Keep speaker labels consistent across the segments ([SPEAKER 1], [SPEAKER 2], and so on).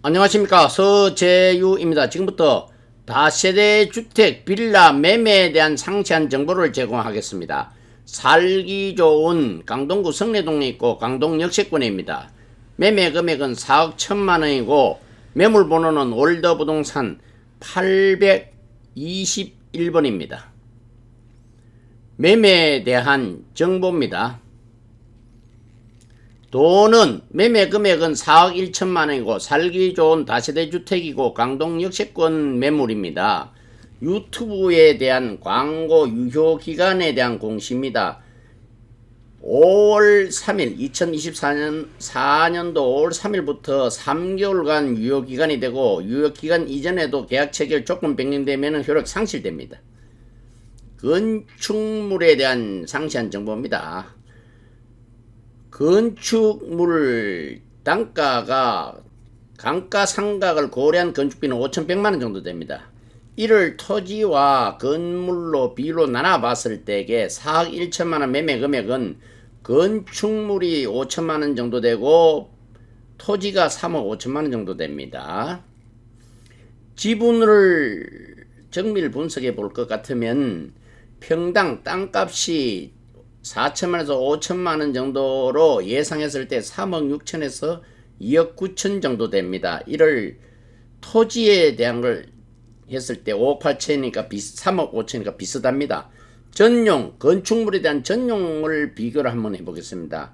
[SPEAKER 1] 안녕하십니까 서재유입니다. 지금부터 다세대 주택 빌라 매매에 대한 상세한 정보를 제공하겠습니다. 살기 좋은 강동구 성내동에 있고 강동 역세권입니다. 매매 금액은 4억 1천만 원이고 매물 번호는 월더 부동산 821번입니다. 매매에 대한 정보입니다. 돈은 매매 금액은 4억 1천만 원이고 살기 좋은 다세대 주택이고 강동 역세권 매물입니다. 유튜브에 대한 광고 유효 기간에 대한 공시입니다. 5월 3일 2024년 4년도 5월 3일부터 3개월간 유효 기간이 되고 유효 기간 이전에도 계약 체결 조건 변경되면 효력 상실됩니다. 건축물에 대한 상세한 정보입니다. 건축물 단가가 감가상각을 고려한 건축비는 5,100만 원 정도 됩니다. 이를 토지와 건물로 비로 나눠봤을 때에 4억 1천만 원 매매 금액은 건축물이 5천만 원 정도 되고 토지가 3억 5천만 원 정도 됩니다. 지분을 정밀 분석해 볼 것 같으면 평당 땅값이 4천만에서 5천만 원 정도로 예상했을 때 3억 6천에서 2억 9천 정도 됩니다. 이를 토지에 대한 걸 했을 때 5억 8천이니까 비 3억 5천이니까 비슷합니다. 전용 건축물에 대한 전용을 비교를 한번 해보겠습니다.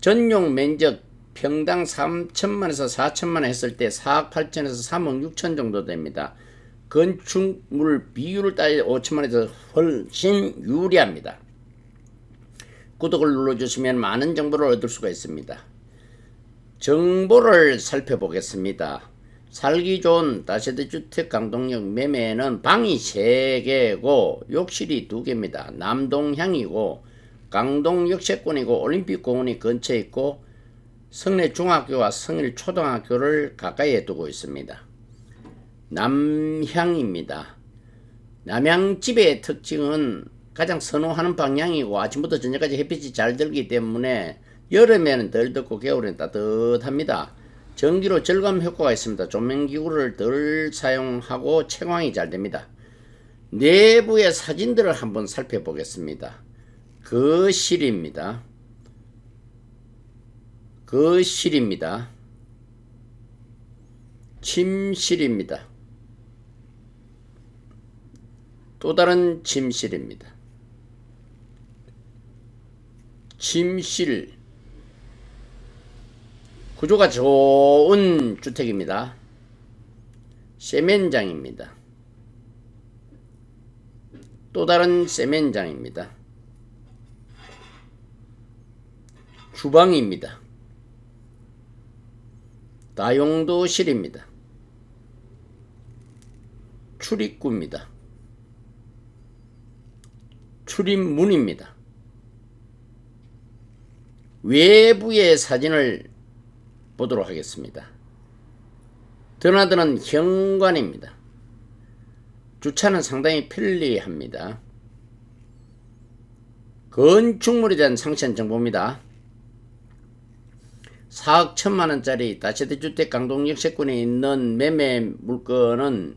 [SPEAKER 1] 전용 면적 평당 3천만에서 4천만 원 했을 때 4억 8천에서 3억 6천 정도 됩니다. 건축물 비율을 따져 5천만에서 훨씬 유리합니다. 구독을 눌러주시면 많은 정보를 얻을 수가 있습니다. 정보를 살펴보겠습니다. 살기 좋은 다세대 주택 강동역 매매는 방이 3개고 욕실이 2개입니다. 남동향이고 강동 역세권이고 올림픽공원이 근처에 있고 성내 중학교와 성일 초등학교를 가까이에 두고 있습니다. 남향입니다. 남향집의 특징은 가장 선호하는 방향이고 아침부터 저녁까지 햇빛이 잘 들기 때문에 여름에는 덜 덥고 겨울에는 따뜻합니다. 전기로 절감 효과가 있습니다. 조명기구를 덜 사용하고 채광이 잘 됩니다. 내부의 사진들을 한번 살펴보겠습니다. 거실입니다. 거실입니다. 침실입니다. 또 다른 침실입니다. 침실 구조가 좋은 주택입니다. 세면장입니다. 또 다른 세면장입니다. 주방입니다. 다용도실입니다. 출입구입니다. 출입문입니다. 외부의 사진을 보도록 하겠습니다. 드나드는 현관입니다. 주차는 상당히 편리합니다. 건축물에 대한 상세한 정보입니다. 4억 1천만 원짜리 다세대 주택 강동 역세권에 있는 매매 물건은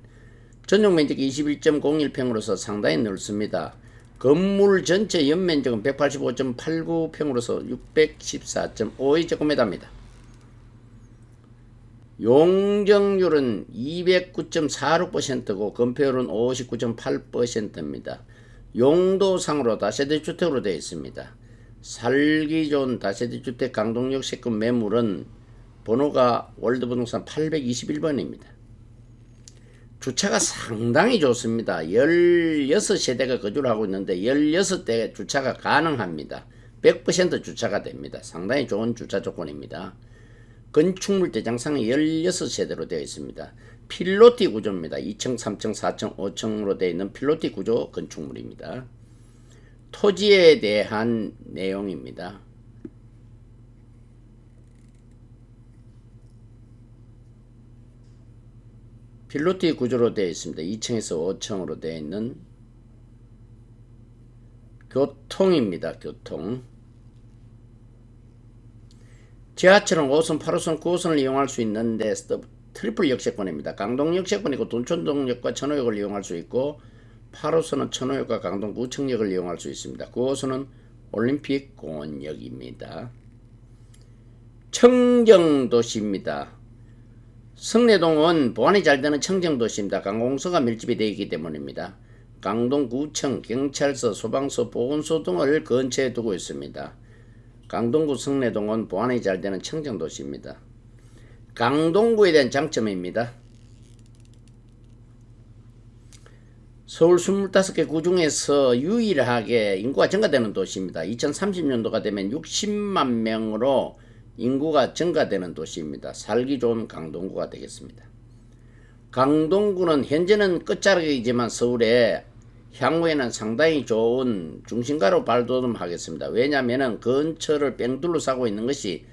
[SPEAKER 1] 전용 면적이 21.01평으로서 상당히 넓습니다. 건물 전체 연면적은 185.89평으로서 614.52제곱미터입니다. 용적률은 209.46%고 건폐율은 59.8%입니다. 용도상으로 다세대 주택으로 되어 있습니다. 살기 좋은 다세대 주택 강동역 세권 매물은 번호가 월드부동산 821번입니다. 주차가 상당히 좋습니다. 16세대가 거주를 하고 있는데 16대 주차가 가능합니다. 100% 주차가 됩니다. 상당히 좋은 주차 조건입니다. 건축물 대장상은 16세대로 되어 있습니다. 필로티 구조입니다. 2층, 3층, 4층, 5층으로 되어 있는 필로티 구조 건축물입니다. 토지에 대한 내용입니다. 필로티 구조로 되어 있습니다. 2층에서 5층으로 되어 있는 교통입니다. 교통. 지하철은 5선, 8호선, 9호선을 이용할 수 있는데 트리플 역세권입니다. 강동 역세권이고 둔촌동역과 천호역을 이용할 수 있고 8호선은 천호역과 강동 구청역을 이용할 수 있습니다. 9호선은 올림픽 공원역입니다. 청정도시입니다. 성내동은 보안이 잘 되는 청정도시입니다. 관공서가 밀집이 되어 있기 때문입니다. 강동구청, 경찰서, 소방서, 보건소 등을 근처에 두고 있습니다. 강동구 성내동은 보안이 잘 되는 청정도시입니다. 강동구에 대한 장점입니다. 서울 25개 구 중에서 유일하게 인구가 증가되는 도시입니다. 2030년도가 되면 60만 명으로 인구가 증가되는 도시입니다. 살기 좋은 강동구가 되겠습니다. 강동구는 현재는 끝자락이지만 서울에 향후에는 상당히 좋은 중심가로 발돋움하겠습니다. 왜냐하면 근처를 뺑 둘러싸고 있는 것이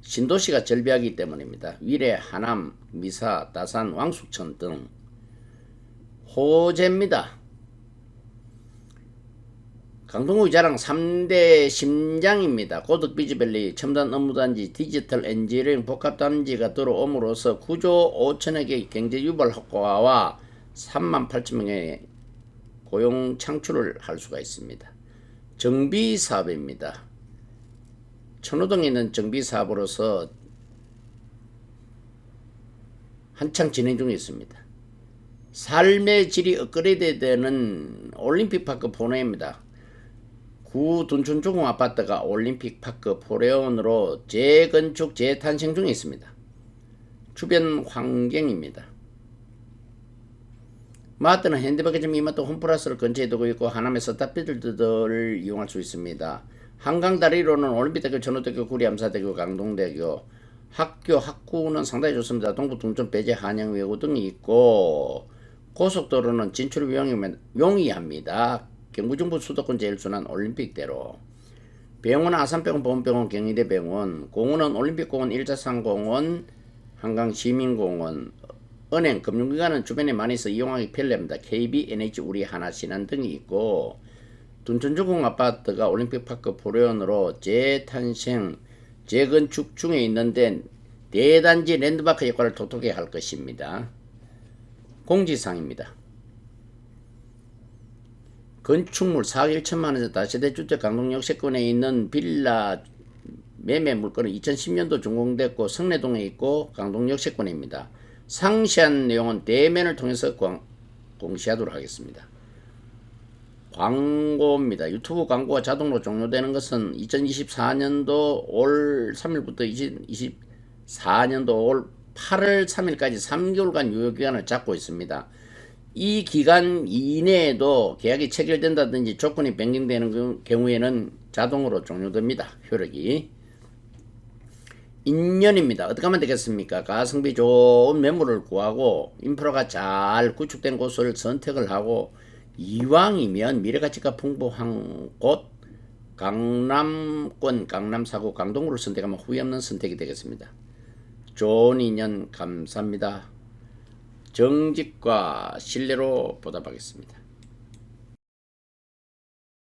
[SPEAKER 1] 신도시가 절비하기 때문입니다. 위례, 하남, 미사, 다산, 왕숙천 등 호재입니다. 강동구 자랑 3대 심장입니다. 고덕 비즈밸리, 첨단 업무단지, 디지털 엔지니어링 복합단지가 들어옴으로써 9조 5천억의 경제 유발 효과와 3만 8천 명의 고용 창출을 할 수가 있습니다. 정비 사업입니다. 천호동에 있는 정비 사업으로서 한창 진행 중에 있습니다. 삶의 질이 업그레이드 되는 올림픽 파크 포레입니다. 구 둔촌주공 아파트가 올림픽 파크 포레온으로 재건축 재탄생 중에 있습니다. 주변 환경입니다. 마트는 현대백화점 이마트 홈플러스를 근처에 두고 있고 하남의 스타필드를 이용할 수 있습니다. 한강 다리로는 올림픽대교, 전호대교, 구리암사대교, 강동대교, 학교 학구는 상당히 좋습니다. 동부 동촌 배제 한양 외고 등이 있고 고속도로는 진출 용이, 용이합니다. 경부정부 수도권 제일순환 올림픽대로 병원 아산병원 보건병원 경희대 병원 공원은 올림픽공원 일자산공원 한강시민공원 은행 금융기관은 주변에 많이 있어 이용하기 편리합니다. KB, NH, 우리 하나 신한 등이 있고 둔촌주공 아파트가 올림픽파크 포레온으로 재탄생 재건축 중에 있는데 대단지 랜드마크 역할을 톡톡히 할 것입니다. 공지사항입니다. 건축물 4억 1천만 원에서 다세대주택 강동역세권에 있는 빌라 매매 물건은 2010년도 준공됐고 성내동에 있고 강동역세권입니다. 상세한 내용은 대면을 통해서 광, 공시하도록 하겠습니다. 광고입니다. 유튜브 광고가 자동으로 종료되는 것은 2024년도 올 3일부터 2024년도 올 8월 3일까지 3개월간 유효기간을 잡고 있습니다. 이 기간 이내에도 계약이 체결된다든지 조건이 변경되는 경우에는 자동으로 종료됩니다. 효력이. 인연입니다. 어떻게 하면 되겠습니까? 가성비 좋은 매물을 구하고 인프라가 잘 구축된 곳을 선택을 하고 이왕이면 미래가치가 풍부한 곳 강남권 강남 사구 강동구를 선택하면 후회 없는 선택이 되겠습니다. 좋은 인연 감사합니다. 정직과 신뢰로 보답하겠습니다.